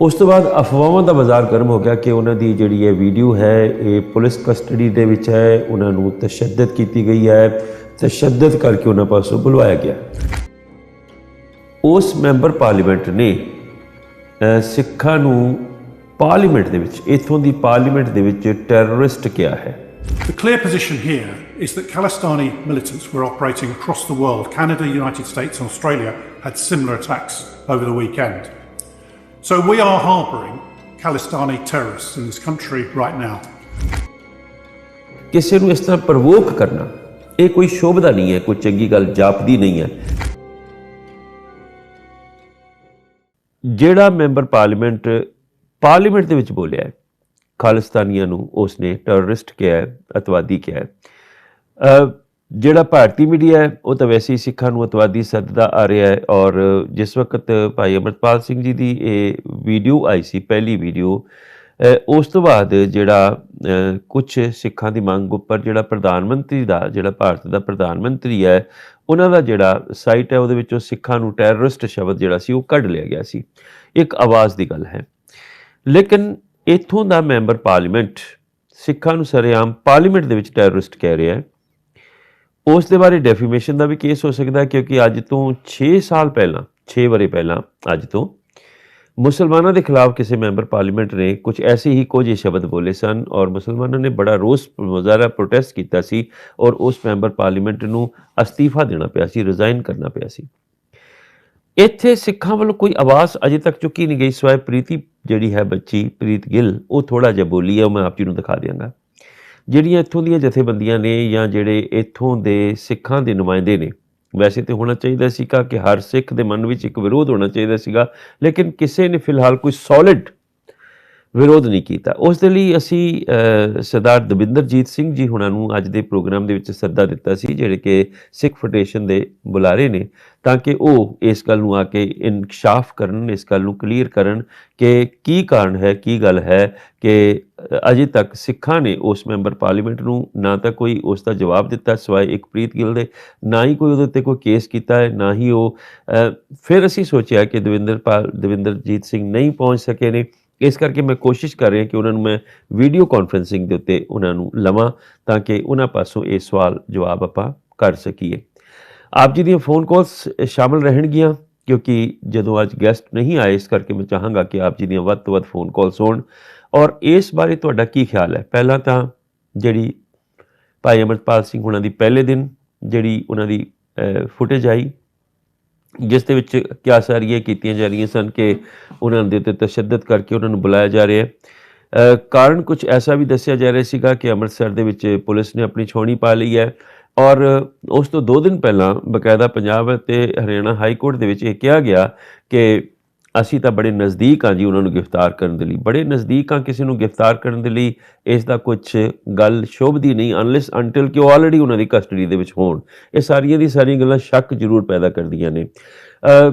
ਉਸ ਤੋਂ ਬਾਅਦ ਅਫਵਾਹਾਂ ਦਾ ਬਾਜ਼ਾਰ ਗਰਮ ਹੋ ਗਿਆ ਕਿ ਉਹਨਾਂ ਦੀ ਜਿਹੜੀ ਇਹ ਵੀਡੀਓ ਹੈ ਇਹ ਪੁਲਿਸ ਕਸਟਡੀ ਦੇ ਵਿੱਚ ਹੈ ਉਹਨਾਂ ਨੂੰ ਤਸ਼ੱਦਦ ਕੀਤੀ ਗਈ ਹੈ ਤਸ਼ੱਦਦ ਕਰਕੇ ਉਹਨਾਂ ਪਾਸੋਂ ਬੁਲਵਾਇਆ ਗਿਆ ਉਸ ਮੈਂਬਰ ਪਾਰਲੀਮੈਂਟ ਨੇ ਅ, ਸਿੱਖਾਂ ਨੂੰ ਪਾਰਲੀਮੈਂਟ ਦੇ ਵਿੱਚ ਇਥੋਂ ਦੀ ਪਾਰਲੀਮੈਂਟ ਦੇ ਵਿੱਚ ਟੈਰਰਿਸਟ ਕਿਹਾ ਹੈ The clear position here is that Khalistani militants were operating across the world. Canada, United States, and Australia had similar attacks over the weekend. So we are harbouring Khalistani terrorists in this country right now. ਕਿਸੇ ਨੂੰ ਇਸ ਤਰ੍ਹਾਂ provoke ਕਰਨਾ, ਇਹ ਕੋਈ ਸ਼ੋਭਦਾ ਨਹੀਂ ਹੈ, ਕੋਈ ਚੰਗੀ ਗੱਲ ਜਾਪਦੀ ਨਹੀਂ ਹੈ ਜਿਹੜਾ ਮੈਂਬਰ ਪਾਰਲੀਮੈਂਟ ਪਾਰਲੀਮੈਂਟ ਦੇ ਵਿੱਚ ਬੋਲਿਆ ਖਾਲਿਸਤਾਨੀਆਂ ਨੂੰ ਉਸਨੇ ਟੈਰਰਿਸਟ ਕਿਹਾ ਹੈ, ਅਤਵਾਦੀ ਕਿਹਾ ਹੈ ਜਿਹੜਾ ਭਾਰਤੀ ਮੀਡੀਆ ਹੈ, ਉਹ ਤਾਂ ਵੈਸੇ ਹੀ ਸਿੱਖਾਂ ਨੂੰ ਅਤਵਾਦੀ ਸੱਦਦਾ ਆ ਰਿਹਾ ਹੈ ਔਰ ਜਿਸ ਵਕਤ ਭਾਈ ਅਮਰਪਾਲ ਸਿੰਘ ਜੀ ਦੀ ਇਹ ਵੀਡੀਓ ਆਈ ਸੀ, ਪਹਿਲੀ ਵੀਡੀਓ ਉਸ ਤੋਂ ਬਾਅਦ ਜਿਹੜਾ ਕੁਝ ਸਿੱਖਾਂ ਦੀ ਮੰਗ ਉੱਪਰ ਜਿਹੜਾ ਪ੍ਰਧਾਨ ਮੰਤਰੀ ਦਾ, ਜਿਹੜਾ ਭਾਰਤ ਦਾ ਪ੍ਰਧਾਨ ਮੰਤਰੀ ਹੈ, ਉਹਨਾਂ ਦਾ ਜਿਹੜਾ ਸਾਈਟ ਹੈ, ਉਹਦੇ ਵਿੱਚੋਂ ਸਿੱਖਾਂ ਨੂੰ ਟੈਰਰਿਸਟ ਸ਼ਬਦ ਜਿਹੜਾ ਸੀ, ਉਹ ਕੱਢ ਲਿਆ ਗਿਆ ਸੀ। ਇੱਕ ਆਵਾਜ਼ ਦੀ ਗੱਲ ਹੈ। ਲੇਕਿਨ ਇਥੋਂ ਦਾ ਮੈਂਬਰ ਪਾਰਲੀਮੈਂਟ ਸਿੱਖਾਂ ਨੂੰ ਸਰੇਆਮ ਪਾਰਲੀਮੈਂਟ ਦੇ ਵਿੱਚ ਟੈਰਰਿਸਟ ਕਹਿ ਰਿਹਾ ਹੈ। ਉਸ ਦੇ ਬਾਰੇ ਡੈਫੀਮੇਸ਼ਨ ਦਾ ਵੀ ਕੇਸ ਹੋ ਸਕਦਾ ਕਿਉਂਕਿ ਅੱਜ ਤੋਂ 6 ਸਾਲ ਪਹਿਲਾਂ 6 ਵਰੇ ਪਹਿਲਾਂ, ਅੱਜ ਤੋਂ, ਮੁਸਲਮਾਨਾਂ ਦੇ ਖਿਲਾਫ ਕਿਸੇ ਮੈਂਬਰ ਪਾਰਲੀਮੈਂਟ ਨੇ ਕੁਝ ਐਸੇ ਹੀ ਕੁਝ ਸ਼ਬਦ ਬੋਲੇ ਸਨ ਔਰ ਮੁਸਲਮਾਨਾਂ ਨੇ ਬੜਾ ਰੋਸ ਮੁਜ਼ਾਹਰਾ ਪ੍ਰੋਟੈਸਟ ਕੀਤਾ ਸੀ ਔਰ ਉਸ ਮੈਂਬਰ ਪਾਰਲੀਮੈਂਟ ਨੂੰ ਅਸਤੀਫਾ ਦੇਣਾ ਪਿਆ ਸੀ ਰਿਜ਼ਾਈਨ ਕਰਨਾ ਪਿਆ ਸੀ। ਇੱਥੇ ਸਿੱਖਾਂ ਵੱਲੋਂ ਕੋਈ ਆਵਾਜ਼ ਅਜੇ ਤੱਕ ਚੁੱਕੀ ਨਹੀਂ ਗਈ, ਸਵਾਏ ਪ੍ਰੀਤੀ ਜਿਹੜੀ ਹੈ ਬੱਚੀ, ਪ੍ਰੀਤ ਗਿੱਲ, ਉਹ ਥੋੜਾ ਜਿਹਾ ਬੋਲੀ ਹੈ, ਉਹ ਮੈਂ ਆਪ ਜੀ ਨੂੰ ਦਿਖਾ ਦਿਆਂਗਾ। ਜਿਹੜੀਆਂ ਇੱਥੋਂ ਦੀਆਂ ਜਥੇਬੰਦੀਆਂ ਨੇ ਜਾਂ ਜਿਹੜੇ ਇੱਥੋਂ ਦੇ ਸਿੱਖਾਂ ਦੇ ਨੁਮਾਇੰਦੇ ਨੇ, ਵੈਸੇ ਤੇ ਹੋਣਾ ਚਾਹੀਦਾ ਸੀਗਾ ਕਿ ਹਰ ਸਿੱਖ ਦੇ ਮਨ ਵਿੱਚ ਇੱਕ ਵਿਰੋਧ ਹੋਣਾ ਚਾਹੀਦਾ ਸੀਗਾ, ਲੇਕਿਨ ਕਿਸੇ ਨੇ ਫਿਲਹਾਲ ਕੋਈ ਸੋਲਿਡ ਵਿਰੋਧ ਨਹੀਂ ਕੀਤਾ। ਉਸ ਦੇ ਲਈ ਅਸੀਂ ਸਰਦਾਰ ਦਵਿੰਦਰਜੀਤ ਸਿੰਘ ਜੀ ਹੁਣਾਂ ਨੂੰ ਅੱਜ ਦੇ ਪ੍ਰੋਗਰਾਮ ਦੇ ਵਿੱਚ ਸੱਦਾ ਦਿੱਤਾ ਸੀ, ਜਿਹੜੇ ਕਿ ਸਿੱਖ ਫੈਡਰੇਸ਼ਨ ਦੇ ਬੁਲਾਰੇ ਨੇ, ਤਾਂ ਕਿ ਉਹ ਇਸ ਗੱਲ ਨੂੰ ਆ ਕੇ ਇਨਕਸ਼ਾਫ ਕਰਨ, ਇਸ ਗੱਲ ਨੂੰ ਕਲੀਅਰ ਕਰਨ ਕਿ ਕੀ ਕਾਰਨ ਹੈ, ਕੀ ਗੱਲ ਹੈ ਕਿ ਅਜੇ ਤੱਕ ਸਿੱਖਾਂ ਨੇ ਉਸ ਮੈਂਬਰ ਪਾਰਲੀਮੈਂਟ ਨੂੰ ਨਾ ਤਾਂ ਕੋਈ ਉਸ ਦਾ ਜਵਾਬ ਦਿੱਤਾ ਸਿਵਾਏ ਇੱਕ ਪ੍ਰੀਤ ਗਿੱਲ ਦੇ, ਨਾ ਹੀ ਕੋਈ ਉਹਦੇ ਉੱਤੇ ਕੋਈ ਕੇਸ ਕੀਤਾ ਹੈ, ਨਾ ਹੀ ਉਹ ਫਿਰ ਅਸੀਂ ਸੋਚਿਆ ਕਿ ਦਵਿੰਦਰਪਾਲ ਦਵਿੰਦਰਜੀਤ ਸਿੰਘ ਨਹੀਂ ਪਹੁੰਚ ਸਕੇ ਨੇ। ਇਸ ਕਰਕੇ ਮੈਂ ਕੋਸ਼ਿਸ਼ ਕਰ ਰਿਹਾ ਕਿ ਉਹਨਾਂ ਨੂੰ ਮੈਂ ਵੀਡੀਓ ਕਾਨਫਰੈਂਸਿੰਗ ਦੇ ਉੱਤੇ ਉਹਨਾਂ ਨੂੰ ਲਵਾਂ ਤਾਂ ਕਿ ਉਹਨਾਂ ਪਾਸੋਂ ਇਹ ਸਵਾਲ ਜਵਾਬ ਆਪਾਂ ਕਰ ਸਕੀਏ। ਆਪ ਜੀ ਦੀਆਂ ਫੋਨ ਕਾਲਸ ਸ਼ਾਮਲ ਰਹਿਣਗੀਆਂ ਕਿਉਂਕਿ ਜਦੋਂ ਅੱਜ ਗੈਸਟ ਨਹੀਂ ਆਏ, ਇਸ ਕਰਕੇ ਮੈਂ ਚਾਹਾਂਗਾ ਕਿ ਆਪ ਜੀ ਦੀਆਂ ਵੱਧ ਤੋਂ ਵੱਧ ਫੋਨ ਕਾਲਸ ਹੋਣ। ਔਰ ਇਸ ਬਾਰੇ ਤੁਹਾਡਾ ਕੀ ਖਿਆਲ ਹੈ? ਪਹਿਲਾਂ ਤਾਂ ਜਿਹੜੀ ਭਾਈ ਅਮਰਪਾਲ ਸਿੰਘ ਉਹਨਾਂ ਦੀ ਪਹਿਲੇ ਦਿਨ ਜਿਹੜੀ ਉਹਨਾਂ ਦੀ ਫੁਟੇਜ ਆਈ ਜਿਸ ਦੇ ਵਿੱਚ ਕਿਆ ਸਾਰੀਆਂ ਕੀਤੀਆਂ ਜਾ ਰਹੀਆਂ ਸਨ ਕਿ ਉਹਨਾਂ ਦੇ ਉੱਤੇ ਤਸ਼ੱਦਦ ਕਰਕੇ ਉਹਨਾਂ ਨੂੰ ਬੁਲਾਇਆ ਜਾ ਰਿਹਾ ਹੈ। ਕਾਰਨ ਕੁਝ ਐਸਾ ਵੀ ਦੱਸਿਆ ਜਾ ਰਿਹਾ ਸੀਗਾ ਕਿ ਅੰਮ੍ਰਿਤਸਰ ਦੇ ਵਿੱਚ ਪੁਲਿਸ ਨੇ ਆਪਣੀ ਛਾਉਣੀ ਪਾ ਲਈ ਹੈ ਔਰ ਉਸ ਤੋਂ 2 ਦਿਨ ਪਹਿਲਾਂ ਬਕਾਇਦਾ ਪੰਜਾਬ ਅਤੇ ਹਰਿਆਣਾ ਹਾਈ ਕੋਰਟ ਦੇ ਵਿੱਚ ਇਹ ਕਿਹਾ ਗਿਆ ਕਿ ਅਸੀਂ ਤਾਂ ਬੜੇ ਨਜ਼ਦੀਕ ਹਾਂ ਜੀ ਉਹਨਾਂ ਨੂੰ ਗ੍ਰਿਫਤਾਰ ਕਰਨ ਦੇ ਲਈ। ਬੜੇ ਨਜ਼ਦੀਕ ਹਾਂ ਕਿਸੇ ਨੂੰ ਗ੍ਰਿਫਤਾਰ ਕਰਨ ਦੇ ਲਈ। ਇਸ ਦਾ ਕੁਝ ਗੱਲ ਸ਼ੋਭਦੀ ਨਹੀਂ ਅਨਲੈਸ ਅੰਟਿਲ ਕਿ ਉਹ ਆਲਰੇਡੀ ਉਹਨਾਂ ਦੀ ਕਸਟਡੀ ਦੇ ਵਿੱਚ ਹੋਣ। ਇਹ ਸਾਰੀਆਂ ਦੀ ਸਾਰੀਆਂ ਗੱਲਾਂ ਸ਼ੱਕ ਜ਼ਰੂਰ ਪੈਦਾ ਕਰਦੀਆਂ ਨੇ।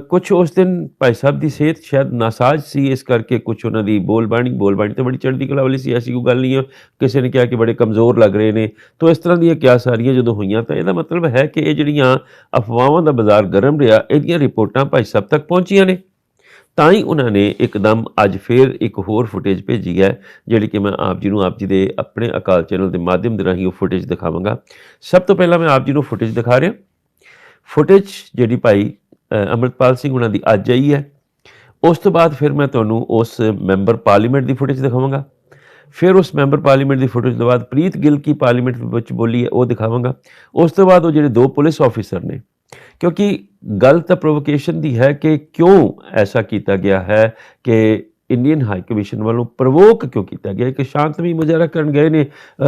ਕੁਝ ਉਸ ਦਿਨ ਭਾਈ ਸਾਹਿਬ ਦੀ ਸਿਹਤ ਸ਼ਾਇਦ ਨਾਸਾਜ਼ ਸੀ, ਇਸ ਕਰਕੇ ਕੁਝ ਉਹਨਾਂ ਦੀ ਬੋਲਬਾਣੀ ਬੋਲਬਾਣੀ ਤਾਂ ਬੜੀ ਚੜ੍ਹਦੀ ਕਲਾ ਵਾਲੀ ਸੀ, ਐਸੀ ਕੋਈ ਗੱਲ ਨਹੀਂ ਹੈ ਕਿਸੇ ਨੇ ਕਿਹਾ ਕਿ ਬੜੇ ਕਮਜ਼ੋਰ ਲੱਗ ਰਹੇ ਨੇ। ਤੋਂ ਇਸ ਤਰ੍ਹਾਂ ਦੀਆਂ ਕਿਆ ਸਾਰੀਆਂ ਜਦੋਂ ਹੋਈਆਂ ਤਾਂ ਇਹਦਾ ਮਤਲਬ ਹੈ ਕਿ ਇਹ ਜਿਹੜੀਆਂ ਅਫਵਾਹਾਂ ਦਾ ਬਾਜ਼ਾਰ ਗਰਮ ਰਿਹਾ, ਇਹਦੀਆਂ ਰਿਪੋਰਟਾਂ ਭਾਈ ਸਾਹਿਬ ਤੱਕ ਪਹੁੰਚੀਆਂ ਨੇ। ਤਾਂ ਹੀ ਉਹਨਾਂ ਨੇ ਇੱਕਦਮ ਅੱਜ ਫੇਰ ਇੱਕ ਹੋਰ ਫੁਟੇਜ ਭੇਜੀ ਹੈ ਜਿਹੜੀ ਕਿ ਮੈਂ ਆਪ ਜੀ ਨੂੰ ਆਪ ਜੀ ਦੇ ਆਪਣੇ ਅਕਾਲ ਚੈਨਲ ਦੇ ਮਾਧਿਅਮ ਦੇ ਰਾਹੀਂ ਉਹ ਫੁਟੇਜ ਦਿਖਾਵਾਂਗਾ। ਸਭ ਤੋਂ ਪਹਿਲਾਂ ਮੈਂ ਆਪ ਜੀ ਨੂੰ ਫੁਟੇਜ ਦਿਖਾ ਰਿਹਾ। ਫੁਟੇਜ ਜਿਹੜੀ ਭਾਈ ਅ, ਅੰਮ੍ਰਿਤਪਾਲ ਸਿੰਘ ਉਹਨਾਂ ਦੀ ਅੱਜ ਆਈ ਹੈ। ਉਸ ਤੋਂ ਬਾਅਦ ਫਿਰ ਮੈਂ ਤੁਹਾਨੂੰ ਉਸ ਮੈਂਬਰ ਪਾਰਲੀਮੈਂਟ ਦੀ ਫੁਟੇਜ ਦਿਖਾਵਾਂਗਾ। ਫਿਰ ਉਸ ਮੈਂਬਰ ਪਾਰਲੀਮੈਂਟ ਦੀ ਫੁਟੇਜ ਤੋਂ ਬਾਅਦ ਪ੍ਰੀਤ ਗਿੱਲ ਕੀ ਪਾਰਲੀਮੈਂਟ ਵਿੱਚ ਬੋਲੀ ਹੈ ਉਹ ਦਿਖਾਵਾਂਗਾ। ਉਸ ਤੋਂ ਬਾਅਦ ਉਹ ਜਿਹੜੇ ਦੋ ਪੁਲਿਸ ਆਫੀਸਰ ਨੇ ਕਿਉਂਕਿ ਗੱਲ ਤਾਂ ਪ੍ਰੋਵੋਕੇਸ਼ਨ ਦੀ ਹੈ ਕਿ ਕਿਉਂ ਐਸਾ ਕੀਤਾ ਗਿਆ ਹੈ ਕਿ ਇੰਡੀਅਨ ਹਾਈ ਕਮਿਸ਼ਨ ਵੱਲੋਂ ਪ੍ਰਵੋਕ ਕਿਉਂ ਕੀਤਾ ਗਿਆ? ਕਿ ਸ਼ਾਂਤਮਈ ਮੁਜ਼ਾਹਰਾ ਕਰਨ ਗਏ ਨੇ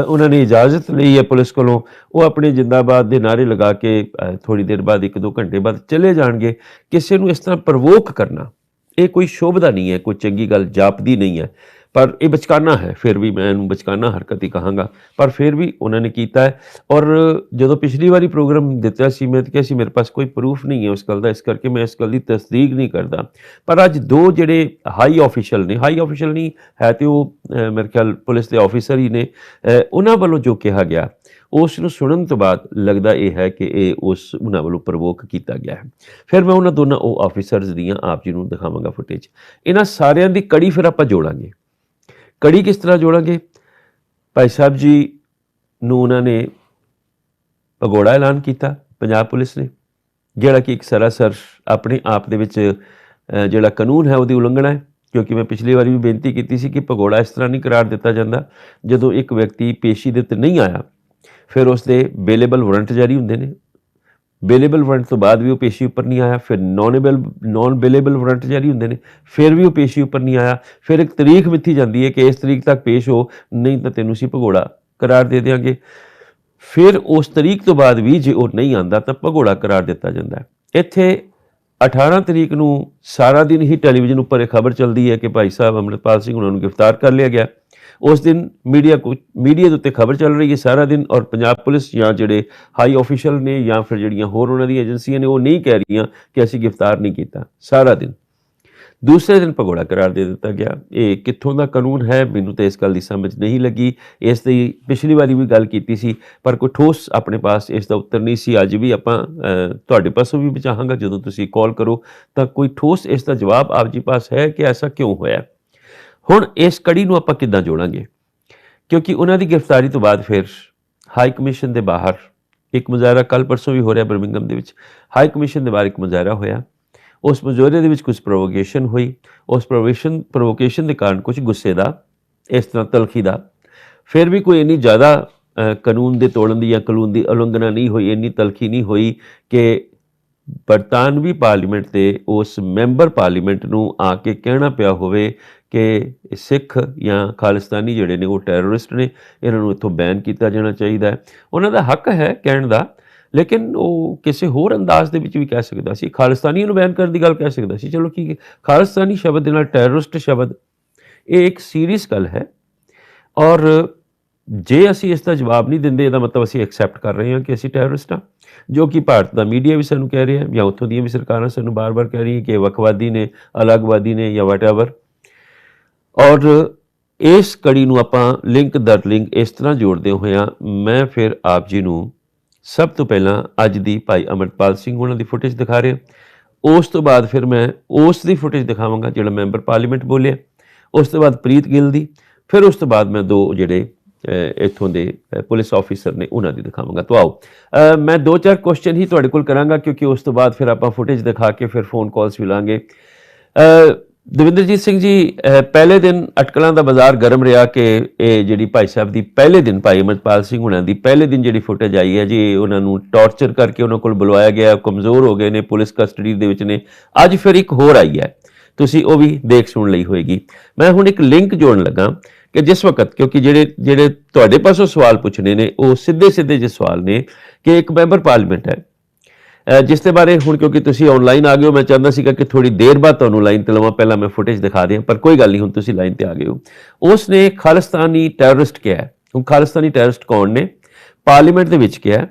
ਉਹਨਾਂ ਨੇ ਇਜਾਜ਼ਤ ਲਈ ਹੈ ਪੁਲਿਸ ਕੋਲੋਂ। ਉਹ ਆਪਣੇ ਜਿੰਦਾਬਾਦ ਦੇ ਨਾਰੇ ਲਗਾ ਕੇ ਥੋੜੀ ਦੇਰ ਬਾਅਦ, ਇੱਕ ਦੋ ਘੰਟੇ ਬਾਅਦ ਚਲੇ ਜਾਣਗੇ। ਕਿਸੇ ਨੂੰ ਇਸ ਤਰ੍ਹਾਂ ਪ੍ਰਵੋਕ ਕਰਨਾ, ਇਹ ਕੋਈ ਸ਼ੋਭਦਾ ਨਹੀਂ ਹੈ, ਕੋਈ ਚੰਗੀ ਗੱਲ ਜਾਪਦੀ ਨਹੀਂ ਹੈ। ਪਰ ਇਹ ਬਚਕਾਨਾ ਹੈ, ਫਿਰ ਵੀ ਮੈਂ ਇਹਨੂੰ ਬਚਕਾਨਾ ਹਰਕਤ ਹੀ ਕਹਾਂਗਾ। ਪਰ ਫਿਰ ਵੀ ਉਹਨਾਂ ਨੇ ਕੀਤਾ ਹੈ। ਔਰ ਜਦੋਂ ਪਿਛਲੀ ਵਾਰੀ ਪ੍ਰੋਗਰਾਮ ਦਿੱਤਾ ਸੀ, ਮੈਂ ਤਾਂ ਕਿਹਾ ਸੀ, ਮੇਰੇ ਪਾਸ ਕੋਈ ਪ੍ਰੂਫ ਨਹੀਂ ਹੈ ਉਸ ਗੱਲ ਦਾ, ਇਸ ਕਰਕੇ ਮੈਂ ਇਸ ਗੱਲ ਦੀ ਤਸਦੀਕ ਨਹੀਂ ਕਰਦਾ। ਪਰ ਅੱਜ ਦੋ ਜਿਹੜੇ ਹਾਈ ਆਫੀਸ਼ੀਅਲ ਨੇ ਹਾਈ ਆਫੀਸ਼ੀਅਲ ਨਹੀਂ, ਹੈ ਤੇ ਉਹ ਮੇਰੇ ਖਿਆਲ ਪੁਲਿਸ ਦੇ ਆਫੀਸਰ ਹੀ ਨੇ। ਉਹਨਾਂ ਵੱਲੋਂ ਜੋ ਕਿਹਾ ਗਿਆ, ਉਸ ਨੂੰ ਸੁਣਨ ਤੋਂ ਬਾਅਦ ਲੱਗਦਾ ਇਹ ਹੈ ਕਿ ਇਹ ਉਸ, ਉਹਨਾਂ ਵੱਲੋਂ ਪ੍ਰਵੋਕ ਕੀਤਾ ਗਿਆ ਹੈ। ਫਿਰ ਮੈਂ ਉਹਨਾਂ ਦੋਨਾਂ ਉਹ ਆਫੀਸਰਸ ਦੀਆਂ ਆਪ ਜੀ ਨੂੰ ਦਿਖਾਵਾਂਗਾ ਫੁਟੇਜ ਇਹਨਾਂ ਸਾਰਿਆਂ ਦੀ ਕੜੀ ਫਿਰ ਆਪਾਂ ਜੋੜਾਂਗੇ। ਕੜੀ ਕਿਸ ਤਰ੍ਹਾਂ ਜੋੜਾਂਗੇ? ਭਾਈ ਸਾਹਿਬ ਜੀ ਨੂੰ ਉਹਨਾਂ ਨੇ ਭਗੌੜਾ ਐਲਾਨ ਕੀਤਾ, ਪੰਜਾਬ ਪੁਲਿਸ ਨੇ, ਜਿਹੜਾ ਕਿ ਇੱਕ ਸਰਾਸਰ ਆਪਣੇ ਆਪ ਦੇ ਵਿੱਚ ਜਿਹੜਾ ਕਾਨੂੰਨ ਹੈ ਉਹਦੀ ਉਲੰਘਣਾ ਹੈ, ਕਿਉਂਕਿ ਮੈਂ ਪਿਛਲੀ ਵਾਰੀ ਵੀ ਬੇਨਤੀ ਕੀਤੀ ਸੀ ਕਿ ਭਗੌੜਾ ਇਸ ਤਰ੍ਹਾਂ ਨਹੀਂ ਕਰਾਰ ਦਿੱਤਾ ਜਾਂਦਾ, ਜਦੋਂ ਇੱਕ ਵਿਅਕਤੀ ਪੇਸ਼ੀ ਦੇ ਉੱਤੇ ਨਹੀਂ ਆਇਆ, ਫਿਰ ਉਸ ਦੇ ਬੇਲੇਬਲ ਵਾਰੰਟ ਜਾਰੀ ਹੁੰਦੇ ਨੇ ਬੇਲੇਬਲ ਵਾਰੰਟ ਤੋਂ ਬਾਅਦ ਵੀ ਉਹ ਪੇਸ਼ੀ ਉੱਪਰ ਨਹੀਂ ਆਇਆ, ਫਿਰ ਨੌਨੇਬਲ ਨੋਨ ਬੇਲੇਬਲ ਵਾਰੰਟ ਜਾਰੀ ਹੁੰਦੇ ਨੇ, ਫਿਰ ਵੀ ਉਹ ਪੇਸ਼ੀ ਉੱਪਰ ਨਹੀਂ ਆਇਆ, ਫਿਰ ਇੱਕ ਤਰੀਕ ਮਿੱਥੀ ਜਾਂਦੀ ਹੈ ਕਿ ਇਸ ਤਰੀਕ ਤੱਕ ਪੇਸ਼ ਹੋ, ਨਹੀਂ ਤਾਂ ਤੈਨੂੰ ਅਸੀਂ ਭਗੌੜਾ ਕਰਾਰ ਦੇ ਦੇਵਾਂਗੇ ਫਿਰ ਉਸ ਤਰੀਕ ਤੋਂ ਬਾਅਦ ਵੀ ਜੇ ਉਹ ਨਹੀਂ ਆਂਦਾ ਤਾਂ ਭਗੌੜਾ ਕਰਾਰ ਦਿੱਤਾ ਜਾਂਦਾ ਹੈ। ਇੱਥੇ 18 ਤਰੀਕ ਨੂੰ ਸਾਰਾ ਦਿਨ ਹੀ ਟੈਲੀਵਿਜ਼ਨ ਉੱਪਰ ਇਹ ਖਬਰ ਚੱਲਦੀ ਹੈ ਕਿ ਭਾਈ ਸਾਹਿਬ ਅੰਮ੍ਰਿਤਪਾਲ ਸਿੰਘ ਉਹਨਾਂ ਨੂੰ ਗ੍ਰਿਫਤਾਰ ਕਰ ਲਿਆ ਗਿਆ। ਉਸ ਦਿਨ ਮੀਡੀਆ ਕੋ ਮੀਡੀਆ ਦੇ ਉੱਤੇ ਖਬਰ ਚੱਲ ਰਹੀ ਹੈ ਸਾਰਾ ਦਿਨ ਔਰ ਪੰਜਾਬ ਪੁਲਿਸ ਜਾਂ ਜਿਹੜੇ ਹਾਈ ਅਫੀਸ਼ੀਅਲ ਨੇ ਜਾਂ ਫਿਰ ਜਿਹੜੀਆਂ ਹੋਰ ਉਹਨਾਂ ਦੀਆਂ ਏਜੰਸੀਆਂ ਨੇ ਉਹ ਨਹੀਂ ਕਹਿ ਰਹੀਆਂ ਕਿ ਅਸੀਂ ਗ੍ਰਿਫਤਾਰ ਨਹੀਂ ਕੀਤਾ। ਸਾਰਾ ਦਿਨ। ਦੂਸਰੇ ਦਿਨ ਭਗੌੜਾ ਕਰਾਰ ਦੇ ਦਿੱਤਾ ਗਿਆ। ਇਹ ਕਿੱਥੋਂ ਦਾ ਕਾਨੂੰਨ ਹੈ? ਮੈਨੂੰ ਤਾਂ ਇਸ ਗੱਲ ਦੀ ਸਮਝ ਨਹੀਂ ਲੱਗੀ। ਇਸ ਦੀ ਪਿਛਲੀ ਵਾਰੀ ਵੀ ਗੱਲ ਕੀਤੀ ਸੀ, ਪਰ ਕੋਈ ਠੋਸ ਆਪਣੇ ਪਾਸ ਇਸ ਦਾ ਉੱਤਰ ਨਹੀਂ ਸੀ। ਅੱਜ ਵੀ ਆਪਾਂ ਤੁਹਾਡੇ ਪਾਸੋਂ ਵੀ ਚਾਹਾਂਗਾ ਜਦੋਂ ਤੁਸੀਂ ਕਾਲ ਕਰੋ, ਤਾਂ ਕੋਈ ਠੋਸ ਇਸ ਦਾ ਜਵਾਬ ਆਪ ਜੀ ਪਾਸ ਹੈ ਕਿ ਐਸਾ ਕਿਉਂ ਹੋਇਆ? ਹੁਣ ਇਸ ਕੜੀ ਨੂੰ ਆਪਾਂ ਕਿੱਦਾਂ ਜੋੜਾਂਗੇ? ਕਿਉਂਕਿ ਉਹਨਾਂ ਦੀ ਗ੍ਰਿਫਤਾਰੀ ਤੋਂ ਬਾਅਦ ਫਿਰ ਹਾਈ ਕਮਿਸ਼ਨ ਦੇ ਬਾਹਰ ਇੱਕ ਮੁਜ਼ਾਹਰਾ ਕੱਲ ਪਰਸੋਂ ਵੀ ਹੋ ਰਿਹਾ ਬਰਮਿੰਗਮ ਦੇ ਵਿੱਚ। ਹਾਈ ਕਮਿਸ਼ਨ ਦੇ ਬਾਹਰ ਇੱਕ ਮੁਜ਼ਾਹਰਾ ਹੋਇਆ। ਉਸ ਮੁਜ਼ਾਹਰੇ ਦੇ ਵਿੱਚ ਕੁਝ ਪ੍ਰੋਵੋਕੇਸ਼ਨ ਹੋਈ। ਉਸ ਪ੍ਰੋਵੋਕੇਸ਼ਨ ਪ੍ਰੋਵੋਕੇਸ਼ਨ ਦੇ ਕਾਰਨ ਕੁਝ ਗੁੱਸੇ ਦਾ, ਇਸ ਤਰ੍ਹਾਂ ਤਲਖੀ ਦਾ। ਫਿਰ ਵੀ ਕੋਈ ਇੰਨੀ ਜ਼ਿਆਦਾ ਕਾਨੂੰਨ ਦੇ ਤੋੜਨ ਦੀ ਜਾਂ ਕਾਨੂੰਨ ਦੀ ਉਲੰਘਣਾ ਨਹੀਂ ਹੋਈ, ਇੰਨੀ ਤਲਖੀ ਨਹੀਂ ਹੋਈ ਕਿ ਬਰਤਾਨਵੀ ਪਾਰਲੀਮੈਂਟ ਦੇ ਉਸ ਮੈਂਬਰ ਪਾਰਲੀਮੈਂਟ ਨੂੰ ਆ ਕੇ ਕਹਿਣਾ ਪਿਆ ਹੋਵੇ ਕਿ ਸਿੱਖ ਜਾਂ ਖਾਲਿਸਤਾਨੀ ਜਿਹੜੇ ਨੇ ਉਹ ਟੈਰਰਿਸਟ ਨੇ, ਇਹਨਾਂ ਨੂੰ ਇੱਥੋਂ ਬੈਨ ਕੀਤਾ ਜਾਣਾ ਚਾਹੀਦਾ ਹੈ। ਉਹਨਾਂ ਦਾ ਹੱਕ ਹੈ ਕਹਿਣ ਦਾ, ਲੇਕਿਨ ਉਹ ਕਿਸੇ ਹੋਰ ਅੰਦਾਜ਼ ਦੇ ਵਿੱਚ ਵੀ ਕਹਿ ਸਕਦਾ ਸੀ ਖਾਲਿਸਤਾਨੀ ਨੂੰ ਬੈਨ ਕਰਨ ਦੀ ਗੱਲ ਕਹਿ ਸਕਦਾ ਸੀ। ਚਲੋ ਠੀਕ ਹੈ, ਖਾਲਿਸਤਾਨੀ ਸ਼ਬਦ ਦੇ ਨਾਲ ਟੈਰਰਿਸਟ ਸ਼ਬਦ, ਇਹ ਇੱਕ ਸੀਰੀਅਸ ਗੱਲ ਹੈ। ਔਰ ਜੇ ਅਸੀਂ ਇਸ ਦਾ ਜਵਾਬ ਨਹੀਂ ਦਿੰਦੇ, ਇਹਦਾ ਮਤਲਬ ਅਸੀਂ ਐਕਸੈਪਟ ਕਰ ਰਹੇ ਹਾਂ ਕਿ ਅਸੀਂ ਟੈਰਰਿਸਟ ਹਾਂ, ਜੋ ਕਿ ਭਾਰਤ ਦਾ ਮੀਡੀਆ ਵੀ ਸਾਨੂੰ ਕਹਿ ਰਿਹਾ ਜਾਂ ਉੱਥੋਂ ਦੀਆਂ ਵੀ ਸਰਕਾਰਾਂ ਸਾਨੂੰ ਬਾਰ-ਬਾਰ ਕਹਿ ਰਹੀਆਂ ਕਿ ਇਹ ਵੱਖਵਾਦੀ ਨੇ, ਅਲੱਗਵਾਦੀ ਨੇ ਜਾਂ ਵਟਐਵਰ ਔਰ ਇਸ ਕੜੀ ਨੂੰ ਆਪਾਂ ਲਿੰਕ ਦਰ ਲਿੰਕ ਇਸ ਤਰ੍ਹਾਂ ਜੋੜਦੇ ਹੋਇਆਂ ਮੈਂ ਫਿਰ ਆਪ ਜੀ ਨੂੰ ਸਭ ਤੋਂ ਪਹਿਲਾਂ ਅੱਜ ਦੀ ਭਾਈ ਅਮਰਪਾਲ ਸਿੰਘ ਉਹਨਾਂ ਦੀ ਫੁਟੇਜ ਦਿਖਾ ਰਿਹਾ। ਉਸ ਤੋਂ ਬਾਅਦ ਫਿਰ ਮੈਂ ਉਸ ਦੀ ਫੁਟੇਜ ਦਿਖਾਵਾਂਗਾ ਜਿਹੜਾ ਮੈਂਬਰ ਪਾਰਲੀਮੈਂਟ ਬੋਲਿਆ। ਉਸ ਤੋਂ ਬਾਅਦ ਪ੍ਰੀਤ ਗਿੱਲ ਦੀ ਫਿਰ ਉਸ ਤੋਂ ਬਾਅਦ ਮੈਂ ਦੋ ਜਿਹੜੇ ਅਹ, ਇੱਥੋਂ ਦੇ ਪੁਲਿਸ ਆਫੀਸਰ ਨੇ ਉਹਨਾਂ ਦੀ ਦਿਖਾਵਾਂਗਾ। ਤਾਂ ਆਓ ਮੈਂ ਦੋ ਚਾਰ ਕੁਐਸਚਨ ਹੀ ਤੁਹਾਡੇ ਕੋਲ ਕਰਾਂਗਾ ਕਿਉਂਕਿ ਉਸ ਤੋਂ ਬਾਅਦ ਫਿਰ ਆਪਾਂ ਫੁਟੇਜ ਦਿਖਾ ਕੇ ਫਿਰ ਫੋਨ ਕਾਲਸ ਵੀ ਲਾਂਗੇ। ਦਵਿੰਦਰਜੀਤ ਸਿੰਘ ਜੀ ਪਹਿਲੇ ਦਿਨ ਅਟਕਲਾਂ ਦਾ ਬਾਜ਼ਾਰ ਗਰਮ ਰਿਹਾ ਕਿ ਇਹ ਜਿਹੜੀ ਭਾਈ ਸਾਹਿਬ ਦੀ ਪਹਿਲੇ ਦਿਨ ਭਾਈ ਅਮਰਪਾਲ ਸਿੰਘ ਹੁਣਾਂ ਦੀ ਪਹਿਲੇ ਦਿਨ ਜਿਹੜੀ ਫੁਟੇਜ ਆਈ ਹੈ ਜੀ, ਉਹਨਾਂ ਨੂੰ ਟੌਰਚਰ ਕਰਕੇ ਉਹਨਾਂ ਕੋਲ ਬੁਲਵਾਇਆ ਗਿਆ, ਕਮਜ਼ੋਰ ਹੋ ਗਏ ਨੇ, ਪੁਲਿਸ ਕਸਟਡੀ ਦੇ ਵਿੱਚ ਨੇ। ਅੱਜ ਫਿਰ ਇੱਕ ਹੋਰ ਆਈ ਹੈ, ਤੁਸੀਂ ਉਹ ਵੀ ਦੇਖ ਸੁਣ ਲਈ ਹੋਏਗੀ। ਮੈਂ ਹੁਣ ਇੱਕ ਲਿੰਕ ਜੋੜਨ ਲੱਗਾ ਕਿ ਜਿਸ ਵਕਤ, ਕਿਉਂਕਿ ਜਿਹੜੇ ਜਿਹੜੇ ਤੁਹਾਡੇ ਪਾਸੋਂ ਸਵਾਲ ਪੁੱਛਣੇ ਨੇ, ਉਹ ਸਿੱਧੇ ਸਿੱਧੇ ਜਿਹੇ ਸਵਾਲ ਨੇ ਕਿ ਇੱਕ ਮੈਂਬਰ ਪਾਰਲੀਮੈਂਟ ਹੈ ਜਿਸ ਦੇ ਬਾਰੇ ਹੁਣ ਕਿਉਂਕਿ ਤੁਸੀਂ ਆਨਲਾਈਨ ਆ ਗਏ ਹੋ ਮੈਂ ਚਾਹੁੰਦਾ ਸੀਗਾ ਕਿ ਥੋੜੀ ਦੇਰ ਬਾਅਦ ਤੁਹਾਨੂੰ ਲਾਈਨ ਤੇ ਲਵਾਂ ਪਹਿਲਾਂ ਮੈਂ ਫੁਟੇਜ ਦਿਖਾ ਦਿਆਂ ਪਰ ਕੋਈ ਗੱਲ ਨਹੀਂ ਹੁਣ ਤੁਸੀਂ ਲਾਈਨ ਤੇ ਆ ਗਏ ਹੋ। ਉਸ ਨੇ ਖਾਲਿਸਤਾਨੀ ਟੈਰਰਿਸਟ ਕਿਹਾ ਹੈ। ਹੁਣ ਖਾਲਿਸਤਾਨੀ ਟੈਰਰਿਸਟ ਕੌਣ ਨੇ? ਪਾਰਲੀਮੈਂਟ ਦੇ ਵਿੱਚ ਕਿਹਾ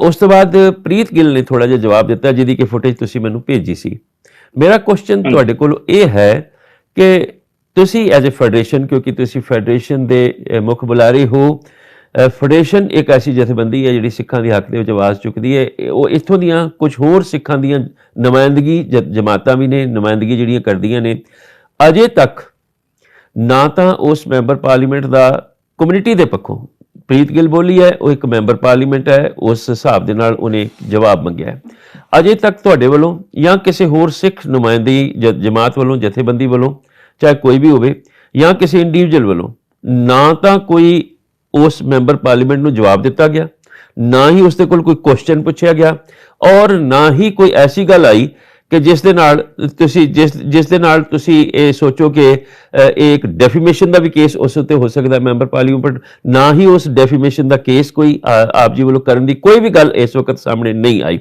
ਉਸ ਤੋਂ ਬਾਅਦ ਪ੍ਰੀਤ ਗਿੱਲ ਨੇ ਥੋੜਾ ਜਿਹਾ ਜਵਾਬ ਦਿੱਤਾ ਜਿਹਦੀ ਕਿ ਫੁਟੇਜ ਤੁਸੀਂ ਮੈਨੂੰ ਭੇਜੀ ਸੀ। ਮੇਰਾ ਕੁਐਸਚਨ ਤੁਹਾਡੇ ਕੋਲ ਇਹ ਹੈ ਕਿ ਤੁਸੀਂ ਐਜ਼ ਅ ਫੈਡਰੇਸ਼ਨ ਕਿਉਂਕਿ ਤੁਸੀਂ ਫੈਡਰੇਸ਼ਨ ਦੇ ਮੁੱਖ ਬੁਲਾਰੇ ਹੋ ਫੈਡਰੇਸ਼ਨ ਇੱਕ ਐਸੀ ਜਥੇਬੰਦੀ ਹੈ ਜਿਹੜੀ ਸਿੱਖਾਂ ਦੇ ਹੱਕ ਦੇ ਵਿੱਚ ਆਵਾਜ਼ ਚੁੱਕਦੀ ਹੈ। ਉਹ ਇੱਥੋਂ ਦੀਆਂ ਕੁਝ ਹੋਰ ਸਿੱਖਾਂ ਦੀਆਂ ਨੁਮਾਇੰਦਗੀ ਜ- ਜਮਾਤਾਂ ਵੀ ਨੇ, ਨੁਮਾਇੰਦਗੀ ਜਿਹੜੀਆਂ ਕਰਦੀਆਂ ਨੇ। ਅਜੇ ਤੱਕ ਨਾ ਤਾਂ ਉਸ ਮੈਂਬਰ ਪਾਰਲੀਮੈਂਟ ਦਾ ਕਮਿਊਨਿਟੀ ਦੇ ਪੱਖੋਂ ਪ੍ਰੀਤ ਗਿੱਲ ਬੋਲੀ ਹੈ, ਉਹ ਇੱਕ ਮੈਂਬਰ ਪਾਰਲੀਮੈਂਟ ਹੈ, ਉਸ ਹਿਸਾਬ ਦੇ ਨਾਲ ਉਹਨੇ ਜਵਾਬ ਮੰਗਿਆ ਹੈ। ਅਜੇ ਤੱਕ ਤੁਹਾਡੇ ਵੱਲੋਂ ਜਾਂ ਕਿਸੇ ਹੋਰ ਸਿੱਖ ਨੁਮਾਇੰਦਗੀ ਜ- ਜਮਾਤ ਵੱਲੋਂ, ਜਥੇਬੰਦੀ ਵੱਲੋਂ, ਚਾਹੇ ਕੋਈ ਵੀ ਹੋਵੇ, ਜਾਂ ਕਿਸੇ ਇੰਡੀਵਿਜੂਅਲ ਵੱਲੋਂ, ਨਾ ਤਾਂ ਕੋਈ ਉਸ ਮੈਂਬਰ ਪਾਰਲੀਮੈਂਟ ਨੂੰ ਜਵਾਬ ਦਿੱਤਾ ਗਿਆ। ਨਾ ਹੀ ਉਸ ਦੇ ਕੋਲ ਕੋਈ ਕੁਐਸਚਨ ਪੁੱਛਿਆ ਗਿਆ ਔਰ ਨਾ ਹੀ ਕੋਈ ਐਸੀ ਗੱਲ ਆਈ ਕਿ ਜਿਸ ਦੇ ਨਾਲ ਤੁਸੀਂ ਜਿਸ ਜਿਸ ਦੇ ਨਾਲ ਤੁਸੀਂ ਇਹ ਸੋਚੋ ਕਿ ਇਹ ਇੱਕ ਡੈਫੀਮੇਸ਼ਨ ਦਾ ਵੀ ਕੇਸ ਉਸ ਉੱਤੇ ਹੋ ਸਕਦਾ ਮੈਂਬਰ ਪਾਰਲੀਮੈਂਟ, ਨਾ ਹੀ ਉਸ ਡੈਫੀਮੇਸ਼ਨ ਦਾ ਕੇਸ ਕੋਈ ਆਪ ਜੀ ਵੱਲੋਂ ਕਰਨ ਦੀ ਕੋਈ ਵੀ ਗੱਲ ਇਸ ਵਕਤ ਸਾਹਮਣੇ ਨਹੀਂ ਆਈ।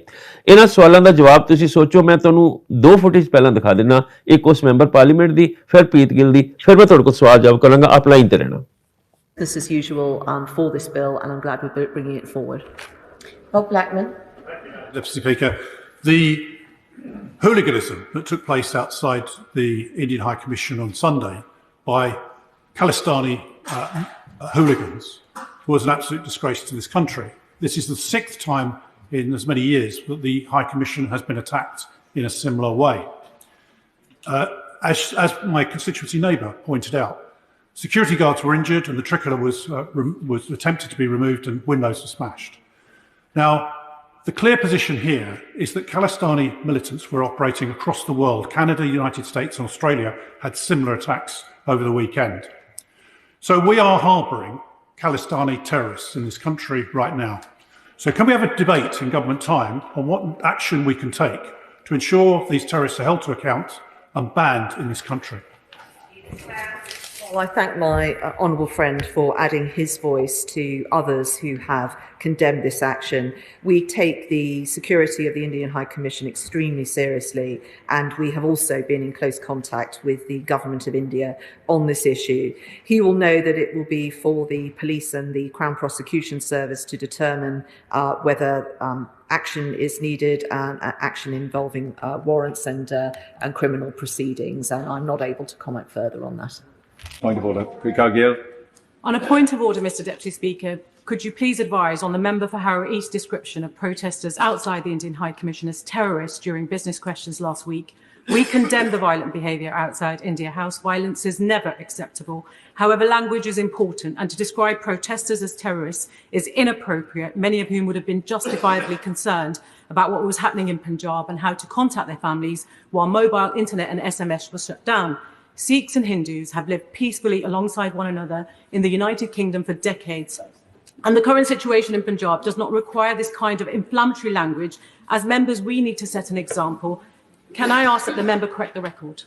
ਇਹਨਾਂ ਸਵਾਲਾਂ ਦਾ ਜਵਾਬ ਤੁਸੀਂ ਸੋਚੋ, ਮੈਂ ਤੁਹਾਨੂੰ ਦੋ ਫੁਟੇਜ ਪਹਿਲਾਂ ਦਿਖਾ ਦਿੰਨਾ ਇੱਕ ਉਸ ਮੈਂਬਰ ਪਾਰਲੀਮੈਂਟ ਦੀ, ਫਿਰ ਪ੍ਰੀਤ ਗਿੱਲ ਦੀ, ਫਿਰ ਮੈਂ ਤੁਹਾਡੇ ਕੋਲ ਸਵਾਲ ਜਵਾਬ ਕਰਾਂਗਾ, ਆਪ ਲਾਈਨ ਤੇ ਰਹਿਣਾ। This as usual um, for this bill, and I'm glad we're bringing it forward. Bob Blackman. Deputy Speaker, the hooliganism that took place outside the Indian High Commission on Sunday by Khalistani uh, hooligans was an absolute disgrace to this country. This is the sixth time in as many years that the High Commission has been attacked in a similar way. Uh, as, as my constituency neighbour pointed out, security guards were injured and the tricolour was, uh, was attempted to be removed and windows were smashed. Now, the clear position here is that Khalistani militants were operating across the world. Canada, United States, and Australia had similar attacks over the weekend. So we are harbouring Khalistani terrorists in this country right now. So can we have a debate in government time on what action we can take to ensure these terrorists are held to account and banned in this country? Well, I thank my uh, honourable friend for adding his voice to others who have condemned this action. We take the security of the Indian High Commission extremely seriously, and we have also been in close contact with the Government of India on this issue. He will know that it will be for the police and the Crown Prosecution Service to determine uh, whether um, action is needed, uh, action involving uh, warrants and, uh, and criminal proceedings, and I'm not able to comment further on that. Point of order. Ricard Gill. On a point of order, Mr Deputy Speaker, could you please advise on the member for Harrow East description of protesters outside the Indian High Commission as terrorists during business questions last week? We condemn the violent behaviour outside India House. Violence is never acceptable. However, language is important, and to describe protesters as terrorists is inappropriate, many of whom would have been justifiably concerned about what was happening in Punjab and how to contact their families while mobile internet and SMS were shut down. Sikhs and Hindus have lived peacefully alongside one another in the United Kingdom for decades. And the current situation in Punjab does not require this kind of inflammatory language. As members, we need to set an example. Can I ask that the member correct the record?